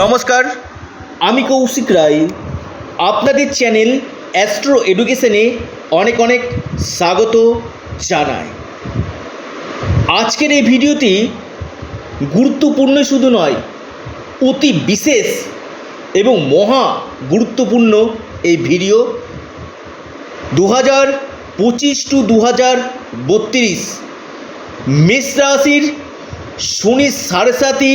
নমস্কার। আমি কৌশিক রায়। আপনাদের চ্যানেল অ্যাস্ট্রো এডুকেশনে অনেক অনেক স্বাগত জানাই। আজকের এই ভিডিওটি গুরুত্বপূর্ণ শুধু নয়, অতি বিশেষ এবং মহা গুরুত্বপূর্ণ এই ভিডিও। দু হাজার পঁচিশ টু দু হাজার বত্রিশ মেষ রাশির শনি সাড়ে সাতি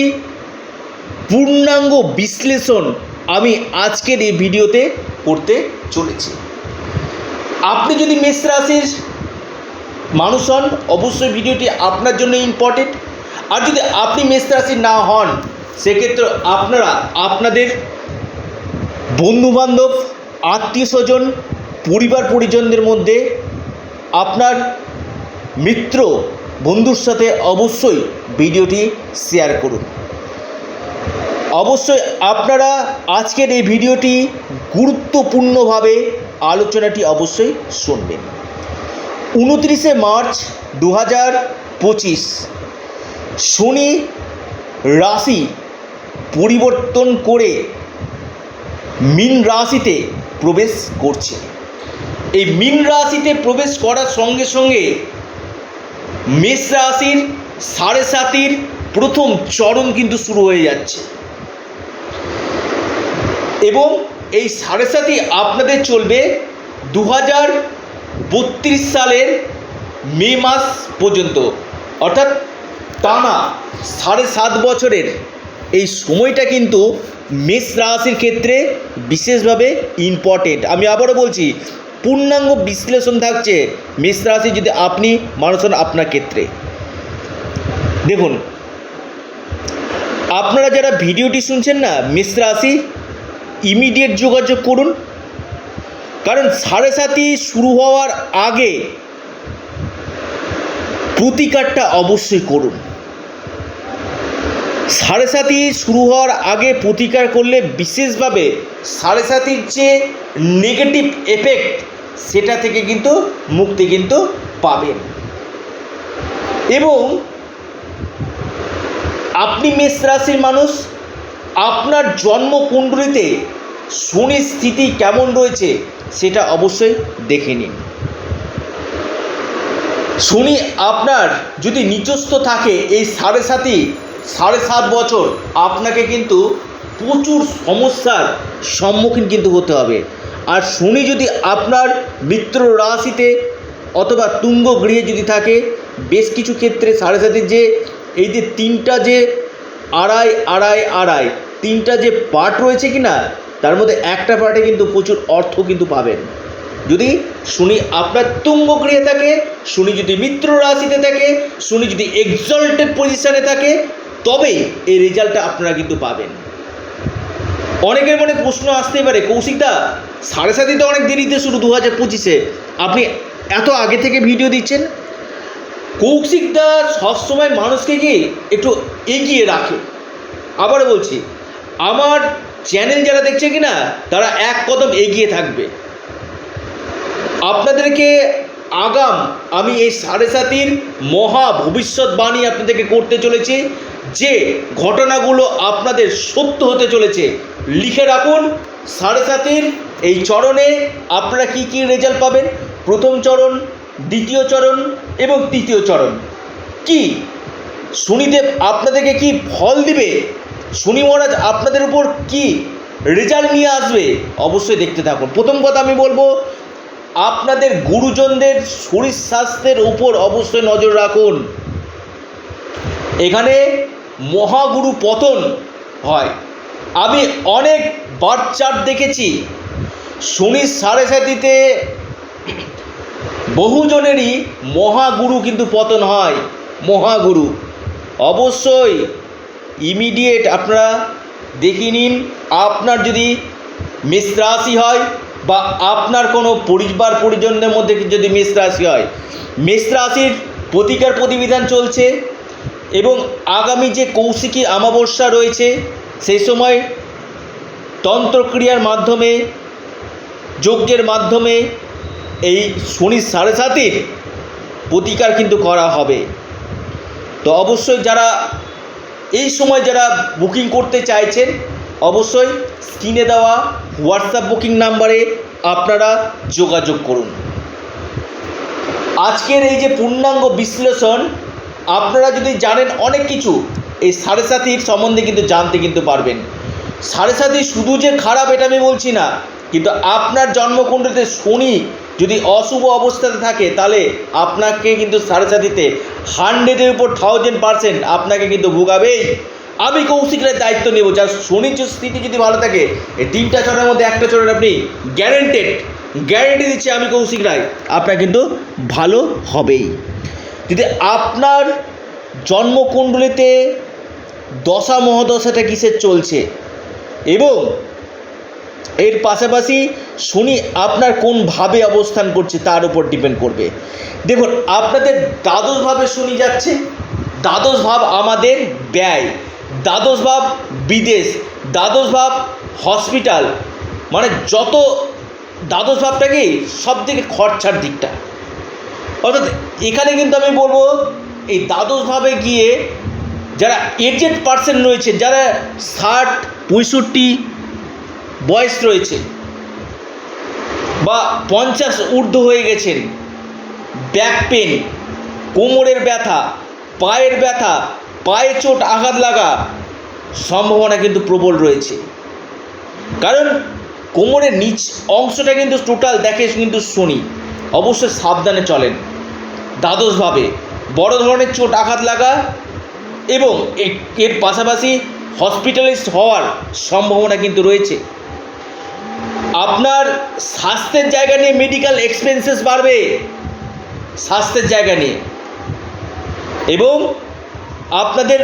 পূর্ণাঙ্গ বিশ্লেষণ আমি আজকের এই ভিডিওতে করতে চলেছি। আপনি যদি মেষ রাশির মানুষ হন, অবশ্যই ভিডিওটি আপনার জন্য ইম্পর্টেন্ট আর যদি আপনি মেষ রাশির না হন, সেক্ষেত্রে আপনারা আপনাদের বন্ধুবান্ধব আত্মীয় স্বজন পরিবার পরিজনদের মধ্যে আপনার মিত্র বন্ধুর সাথে অবশ্যই ভিডিওটি শেয়ার করুন। অবশ্যই আপনারা আজকের এই ভিডিওটি গুরুত্বপূর্ণভাবে আলোচনাটি অবশ্যই শুনবেন। উনত্রিশে মার্চ দু হাজার পঁচিশ, শনি রাশি পরিবর্তন করে মিন রাশিতে প্রবেশ করছে। এই মিন রাশিতে প্রবেশ করার সঙ্গে সঙ্গে মেষ রাশির সাড়ে সাতির প্রথম চরণ কিন্তু শুরু হয়ে যাচ্ছে। এবং এই সাড়ে সাতি আপনাদের চলবে দু হাজার বত্রিশ সালের মে মাস পর্যন্ত। অর্থাৎ টানা সাড়ে সাত বছরের এই সময়টা কিন্তু মেষ রাশির ক্ষেত্রে বিশেষভাবে ইম্পর্টেন্ট আমি আবারও বলছি, পূর্ণাঙ্গ বিশ্লেষণ থাকছে মেষ রাশি যদি আপনি মানুষ হন আপনার ক্ষেত্রে। দেখুন, আপনারা যারা ভিডিওটি শুনছেন না, মেষ রাশি ইমিডিয়েট যোগাযোগ করুন। কারণ সাড়ে সাতি শুরু হওয়ার আগে প্রতিকারটা অবশ্যই করুন। সাড়ে সাতি শুরু হওয়ার আগে প্রতিকার করলে বিশেষভাবে সাড়ে সাতির যে নেগেটিভ এফেক্ট সেটা থেকে কিন্তু মুক্তি কিন্তু পাবেন। এবং আপনি মেষ রাশির মানুষ আপনার জন্মকুণ্ডলিতে শনির স্থিতি কেমন রয়েছে সেটা অবশ্যই দেখে নিন। শনি আপনার যদি নিচস্থ থাকে, এই সাড়ে সাতই সাড়ে সাত বছর আপনাকে কিন্তু প্রচুর সমস্যার সম্মুখীন কিন্তু হতে হবে। আর শনি যদি আপনার মিত্র রাশিতে অথবা তুঙ্গ গৃহে যদি থাকে, বেশ কিছু ক্ষেত্রে সাড়ে সাতের যে এই যে তিনটা যে আড়াই আড়াই আড়াই তিনটা যে পার্ট রয়েছে কি না তার মধ্যে একটা পার্টে কিন্তু প্রচুর অর্থ কিন্তু পাবেন। যদি শনি আপনার তুঙ্গ গৃহে থাকে, শনি যদি মিত্র রাশিতে থাকে, শনি যদি এক্সল্টেড পজিশনে থাকে, তবে এই রেজাল্টটা আপনারা কিন্তু পাবেন। অনেকের মনে প্রশ্ন আসতেই পারে কৌশিকদা সাড়ে সাতই তো অনেক দেরিতে শুরু দু হাজার পঁচিশে। আপনি এত আগে থেকে ভিডিও দিচ্ছেন। কৌশিকদা সবসময় মানুষকে কি একটু এগিয়ে রাখে। আবার বলছি আমার চ্যানেল যারা দেখছে কি না তারা এক কদম এগিয়ে থাকবে। আপনাদেরকে আগাম আমি এই সাড়ে সাতির মহা ভবিষ্যৎবাণী আপনাদেরকে করতে চলেছি, যে ঘটনাগুলো আপনাদের সত্য হতে চলেছে, লিখে রাখুন। সাড়ে সাতির এই চরণে আপনারা কি কি রেজাল্ট পাবেন? প্রথম চরণ, দ্বিতীয় চরণ এবং তৃতীয় চরণ। কি? শনিদেব আপনাদেরকে কি ফল দিবে? শনি মহারাজ, আপনাদের উপর কি রেজাল্ট নিয়ে আসবে? অবশ্যই দেখতে থাকুন। প্রথম কথা আমি বলব, আপনাদের গুরুজনদের শরীর স্বাস্থ্যের উপর অবশ্যই নজর রাখুন। এখানে মহাগুরু পতন হয়। আমি অনেক বাচ্চার দেখেছি। শনির সাড়ে সাতিতে বহুজনেরই মহাগুরু কিন্তু পতন হয়। মহাগুরু। অবশ্যই ইমিডিয়েট আপনারা দেখে নিন, আপনার যদি মেষ রাশি হয় বা আপনার কোনো পরিবার পরিজনদের মধ্যে যদি মেষ রাশি হয় মেষ রাশির প্রতিকার প্রতিবিধান চলছে এবং আগামী যে কৌশিকী অমাবস্যা রয়েছে সেই সময় তন্ত্রক্রিয়ার মাধ্যমে, যজ্ঞের মাধ্যমে এই শনির সাড়ে সাতির প্রতিকার কিন্তু করা হবে। তো অবশ্যই যারা এই সময় যারা বুকিং করতে চাইছেন, অবশ্যই স্ক্রিনে দেওয়া হোয়াটসঅ্যাপ বুকিং নাম্বারে আপনারা যোগাযোগ করুন। আজকের এই যে পূর্ণাঙ্গ বিশ্লেষণ, আপনারা যদি জানেন অনেক কিছু, এই সাড়ে সাতির সম্বন্ধে কিন্তু জানতে কিন্তু পারবেন। সাড়ে সাতি শুধু যে খারাপ এটা আমি বলছি না, কিন্তু আপনার জন্মকুণ্ডলিতে শনি যদি অশুভ অবস্থাতে থাকে, তাহলে আপনাকে কিন্তু সাড়ে সাতিতে হান্ড্রেডের উপর থাউজেন্ড পার্সেন্ট আপনাকে কিন্তু ভোগাবেই। আমি কৌশিকের দায়িত্ব নেব, যার শনির যে স্থিতি যদি ভালো থাকে, এই তিনটা চরের মধ্যে একটা চরের আপনি গ্যারেন্টেড গ্যারেন্টি দিচ্ছি আমি কৌশিক রায়, আপনার কিন্তু ভালো হবেই। যদি আপনার জন্মকুণ্ডলিতে দশা মহাদশাটা কিসের চলছে, এবং এর পাশাপাশি শনি আপনার কোন ভাবে অবস্থান করছে তার উপর ডিপেন্ড করবে। দেখুন, আপনাদের দ্বাদশ ভাবে শনি যাচ্ছে, দ্বাদশ ভাব আমাদের ব্যয়, দ্বাদশ ভাব বিদেশ, দ্বাদশ ভাব হসপিটাল মানে যত দ্বাদশ ভাবটা সব থেকে খরচার দিকটা। অর্থাৎ এখানে কিন্তু আমি বলব, এই দ্বাদশভাবে গিয়ে যারা এজেড পার্সেন্ট রয়েছে, যারা ষাট, পঁয়ষট্টি বয়স রয়েছে বা পঞ্চাশ ঊর্ধ্ব হয়ে গেছেন। ব্যাক পেন, কোমরের ব্যথা, পায়ের ব্যথা, পায়ে চোট আঘাত লাগা সম্ভাবনা কিন্তু প্রবল রয়েছে। কারণ কোমরের নিচ অংশটা কিন্তু টোটাল দেখে কিন্তু শনি অবশ্যই সাবধানে চলেন। দ্বাদশভাবে, বড় ধরনের চোট আঘাত লাগা এবং এর পাশাপাশি হসপিটালিস্ট হওয়ার সম্ভাবনা কিন্তু রয়েছে। আপনার স্বাস্থ্যের জায়গা নিয়ে মেডিকেল এক্সপেন্সেস বাড়বে। স্বাস্থ্যের জায়গা নিয়ে। এবং আপনাদের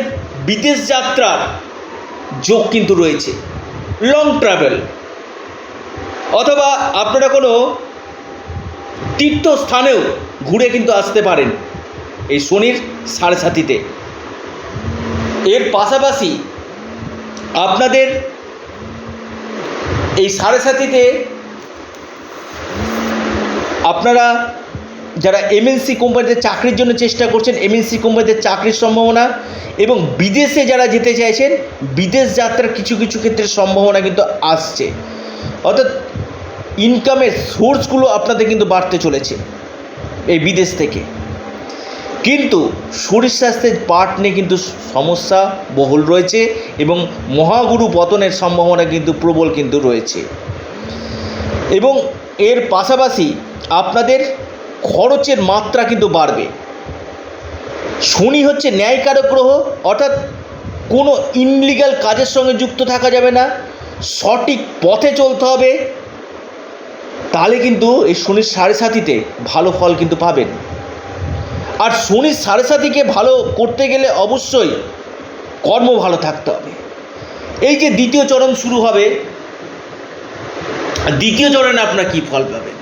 বিদেশ যাত্রার যোগ কিন্তু রয়েছে। লং ট্রাভেল অথবা আপনারা কোনো তীর্থস্থানেও ঘুরে কিন্তু আসতে পারেন এই শনির সাড়ে সাতিতে। এর পাশাপাশি আপনাদের এই সাড়ে সাতিতে আপনারা যারা এমএনসি কোম্পানিতে চাকরির জন্য চেষ্টা করছেন এমএনসি কোম্পানিতে চাকরির সম্ভাবনা এবং বিদেশে যারা যেতে চাইছেন, বিদেশ যাত্রার কিছু কিছু ক্ষেত্রে সম্ভাবনা কিন্তু আসছে। অর্থাৎ ইনকামের সোর্সগুলো আপনাদের কিন্তু বাড়তে চলেছে এই বিদেশ থেকে। কিন্তু শরীর স্বাস্থ্যের পার্ট নিয়ে কিন্তু সমস্যা বহুল রয়েছে এবং মহাগুরু পতনের সম্ভাবনা কিন্তু প্রবল কিন্তু রয়েছে। এবং এর পাশাপাশি আপনাদের খরচের মাত্রা কিন্তু বাড়বে। শনি হচ্ছে ন্যায়কারক গ্রহ, অর্থাৎ কোনো ইনলিগাল কাজের সঙ্গে যুক্ত থাকা যাবে না, সঠিক পথে চলতে হবে, তাহলে কিন্তু এই শনির সাড়ে সাতিতে ভালো ফল কিন্তু পাবেন। আর শনির সাড়ে সাতিকে ভালো করতে গেলে অবশ্যই কর্ম ভালো থাকতে হবে। এই যে দ্বিতীয় চরণ শুরু হবে, দ্বিতীয় চরণে আপনার কী ফল পাবেন?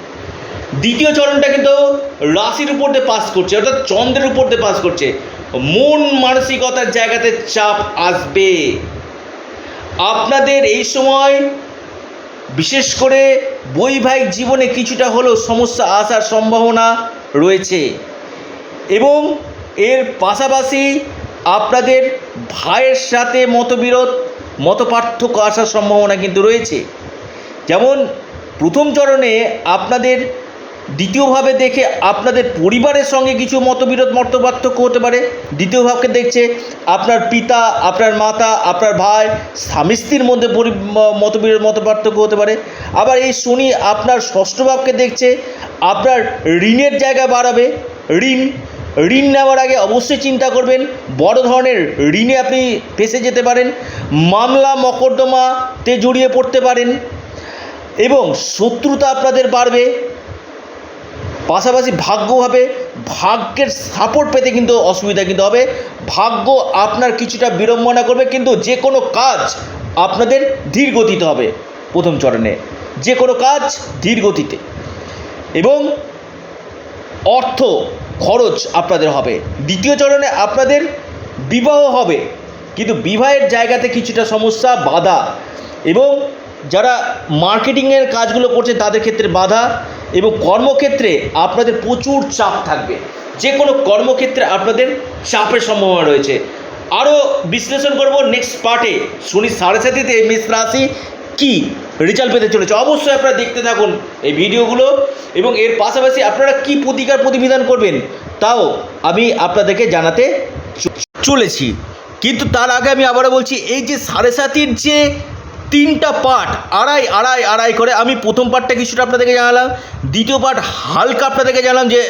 দ্বিতীয় চরণটা কিন্তু রাশির উপর দিয়ে পাস করছে, অর্থাৎ চন্দ্রের উপর দিয়ে পাস করছে। মন মানসিকতার জায়গাতে চাপ আসবে। আপনাদের এই সময় বিশেষ করে বৈবাহিক জীবনে কিছুটা হলেও সমস্যা আসার সম্ভাবনা রয়েছে। এবং এর পাশাপাশি আপনাদের ভাইয়ের সাথে মতবিরোধ, মতপার্থক্য আসার সম্ভাবনা কিন্তু রয়েছে। যেমন প্রথম চরণে আপনাদের দ্বিতীয়ভাবে দেখে আপনাদের পরিবারের সঙ্গে কিছু মতবিরোধ, মতপার্থক্য হতে পারে। দ্বিতীয় ভাবকে দেখছে আপনার পিতা, আপনার মাতা, আপনার ভাই, স্বামী স্ত্রীর মধ্যে মতবিরোধ, মতপার্থক্য হতে পারে। আবার এই শনি আপনার ষষ্ঠ ভাবকে দেখছে আপনার ঋণের জায়গা বাড়াবে। ঋণ ঋণ নেওয়ার আগে অবশ্যই চিন্তা করবেন, বড় ধরনের ঋণে আপনি ফেসে যেতে পারেন, মামলা মকদ্দমাতে জড়িয়ে পড়তে পারেন এবং শত্রুতা আপনাদের বাড়বে। পাশাপাশি ভাগ্যভাবে ভাগ্যের সাপোর্ট পেতে কিন্তু অসুবিধা কিন্তু হবে। ভাগ্য আপনার কিছুটা বিড়ম্বনা করবে, কিন্তু যে কোনো কাজ আপনাদের ধীর গতিতে হবে প্রথম চরণে। যে কোনো কাজ ধীর গতিতে এবং অর্থ খরচ আপনাদের হবে। দ্বিতীয় চরণে আপনাদের বিবাহ হবে। কিন্তু বিবাহের জায়গাতে কিছুটা সমস্যা, বাধা। এবং যারা মার্কেটিংয়ের কাজগুলো করছে তাদের ক্ষেত্রে বাধা। এবং কর্মক্ষেত্রে আপনাদের প্রচুর চাপ থাকবে। যে কোনো কর্মক্ষেত্রে আপনাদের চাপের সম্ভাবনা রয়েছে। আরও বিশ্লেষণ করব নেক্সট পার্টে শনি সাড়ে সাতিতে মেষ রাশি কী? রেজাল্ট পেতে চলেছে। অবশ্যই আপনারা দেখতে থাকুন এই ভিডিওগুলো এবং এর পাশাপাশি আপনারা কি প্রতিকার প্রতিবিধান করবেন তাও আমি আপনাদেরকে জানাতে চলেছি। কিন্তু তার আগে আমি আবারও বলছি, এই যে সাড়ে সাতির যে তিনটা পার্ট আড়াই আড়াই আড়াই করে আমি প্রথম পার্টটা কিছুটা আপনাদেরকে জানালাম, দ্বিতীয় পার্ট হালকা আপনাদেরকে জানালাম যে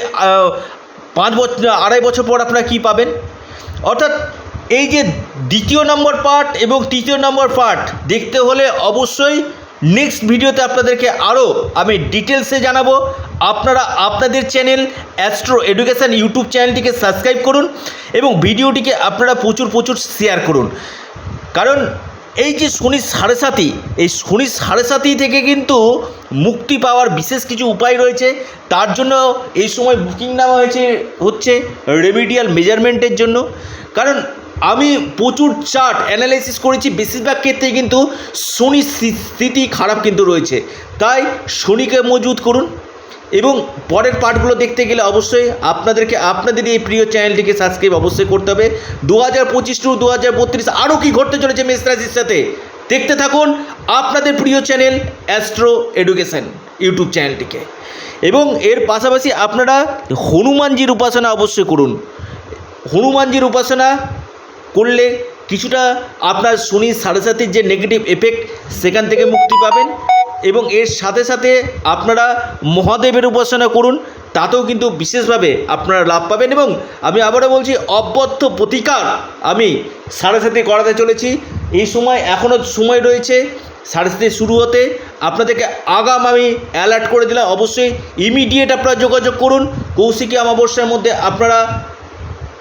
পাঁচ বছর আড়াই বছর পর আপনারা কী পাবেন। অর্থাৎ এই যে দ্বিতীয় নম্বর পার্ট এবং তৃতীয় নম্বর পার্ট দেখতে হলে অবশ্যই নেক্সট ভিডিওতে আপনাদেরকে আরও আমি ডিটেলসে জানাব। আপনারা আপনাদের চ্যানেল অ্যাস্ট্রো এডুকেশান ইউটিউব চ্যানেলটিকে সাবস্ক্রাইব করুন এবং ভিডিওটিকে আপনারা প্রচুর প্রচুর শেয়ার করুন। কারণ এই যে শনি সাড়ে সাতি এই শনি সাড়ে সাতি থেকে কিন্তু মুক্তি পাওয়ার বিশেষ কিছু উপায় রয়েছে। তার জন্য এই সময় বুকিং নেওয়া হয়েছে, হচ্ছে রেমিডিয়াল মেজারমেন্টের জন্য। কারণ আমি প্রচুর চার্ট অ্যানালাইসিস করেছি, বেশিরভাগ ক্ষেত্রে কিন্তু শনি স্থিতি খারাপ কিন্তু রয়েছে। তাই শনিকে মজবুত করুন এবং পরের পার্টগুলো দেখতে গেলে অবশ্যই আপনাদেরকে, আপনাদের এই প্রিয় চ্যানেলটিকে সাবস্ক্রাইব অবশ্যই করতে হবে। দু হাজার পঁচিশ টু দু হাজার বত্রিশ আরও কী ঘটতে চলেছে মেষ রাশির সাথে? দেখতে থাকুন আপনাদের প্রিয় চ্যানেল অ্যাস্ট্রো এডুকেশন ইউটিউব চ্যানেলটিকে এবং এর পাশাপাশি আপনারা হনুমানজির উপাসনা অবশ্যই করুন। হনুমানজির উপাসনা করলে কিছুটা আপনার শনি সাড়ে সাতের যে নেগেটিভ এফেক্ট সেখান থেকে মুক্তি পাবেন এবং এর সাথে সাথে আপনারা মহাদেবের উপাসনা করুন, তাতেও কিন্তু বিশেষভাবে আপনারা লাভ পাবেন এবং আমি আবারও বলছি, অব্যর্থ প্রতিকার আমি সাড়ে সাথে করাতে চলেছি। এই সময় এখনও সময় রয়েছে সাড়ে সাথে শুরু হতে। আপনাদেরকে আগাম আমি অ্যালার্ট করে দিলাম, অবশ্যই ইমিডিয়েট আপনারা যোগাযোগ করুন। কৌশিকী অমাবস্যার মধ্যে আপনারা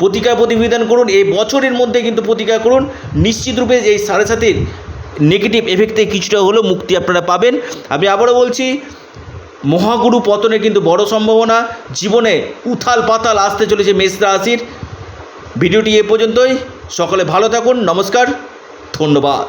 প্রতিকার প্রতিবিধান করুন, এই বছরের মধ্যে কিন্তু প্রতিকার করুন। নিশ্চিতরূপে এই সাড়ে সাতের নেগেটিভ এফেক্ট থেকে কিছুটা হলেও মুক্তি আপনারা পাবেন। আমি আবারও বলছি, মহাগুরু পতনে কিন্তু বড় সম্ভাবনা। জীবনে উথাল পাতাল আসতে চলেছে মেষ রাশির। ভিডিওটি এ পর্যন্তই। সকলে ভালো থাকুন, নমস্কার, ধন্যবাদ।